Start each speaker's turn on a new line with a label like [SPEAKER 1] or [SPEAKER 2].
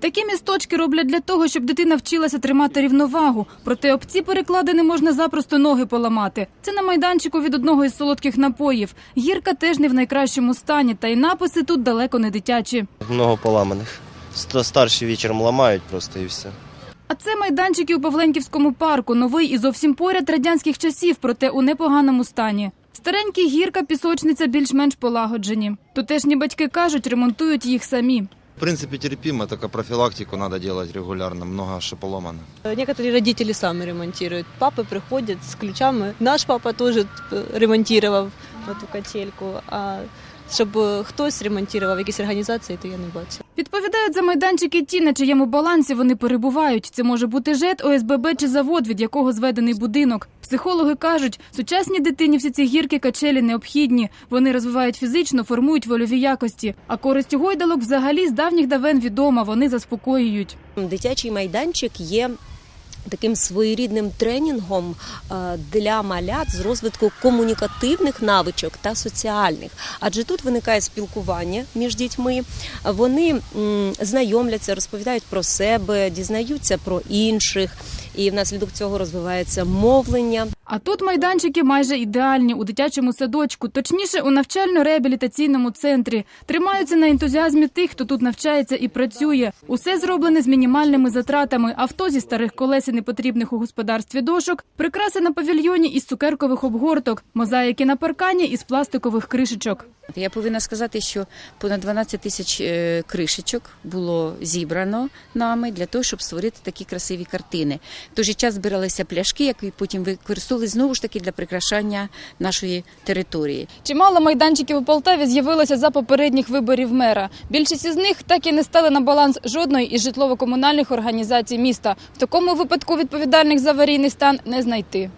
[SPEAKER 1] Такі місточки роблять для того, щоб дитина вчилася тримати рівновагу. Проте об ці перекладини можна запросто ноги поламати. Це на майданчику від одного із солодких напоїв. Гірка теж не в найкращому стані, та й написи тут далеко не дитячі.
[SPEAKER 2] Много поламаних. Старші вечором ламають просто і все.
[SPEAKER 1] А це майданчики у Павленківському парку, новий і зовсім поряд радянських часів, проте у непоганому стані. Старенькі гірка, пісочниця більш-менш полагоджені. Тутешні батьки кажуть, ремонтують їх самі.
[SPEAKER 3] В принципе, терпимо, только профилактику надо делать регулярно, много ошиб поломано.
[SPEAKER 4] Некоторые родители сами ремонтируют. Папы приходят с ключами. Наш папа тоже э, ремонтував эту котельку. А щоб хтось ремонтував, якісь організації, то я не бачила.
[SPEAKER 1] Відповідають за майданчики ті, на чиєму балансі вони перебувають. Це може бути ЖЕТ, ОСББ чи завод, від якого зведений будинок. Психологи кажуть, сучасній дитині всі ці гірки качелі необхідні. Вони розвивають фізично, формують вольові якості. А користь гойдалок взагалі з давніх давен відома. Вони заспокоюють.
[SPEAKER 5] Дитячий майданчик є таким своєрідним тренінгом е, для малят з розвитку комунікативних навичок та соціальних. Адже тут виникає спілкування між дітьми. Вони знайомляться, розповідають про себе, дізнаються про інших, і внаслідок цього розвивається мовлення.
[SPEAKER 1] А тут майданчики майже ідеальні у дитячому садочку, точніше у навчально-реабілітаційному центрі. Тримаються на ентузіазмі тих, хто тут навчається і працює. Усе зроблене з мінімальними затратами. Авто зі старих колес і непотрібних у господарстві дошок, прикраси на павільйоні із цукеркових обгорток, мозаїки на паркані із пластикових кришечок.
[SPEAKER 6] Я повинна сказати, що понад 12 тисяч е, кришечок було зібрано нами для того, щоб створити такі красиві картини. В той же час збиралися пляшки, які потім використовували знову ж таки для прикрашання нашої території.
[SPEAKER 1] Чимало майданчиків у Полтаві з'явилося за попередніх виборів мера. Більшість із них так і не стали на баланс жодної із житлово-комунальних організацій міста. В такому випадку відповідальних за аварійний стан не знайти.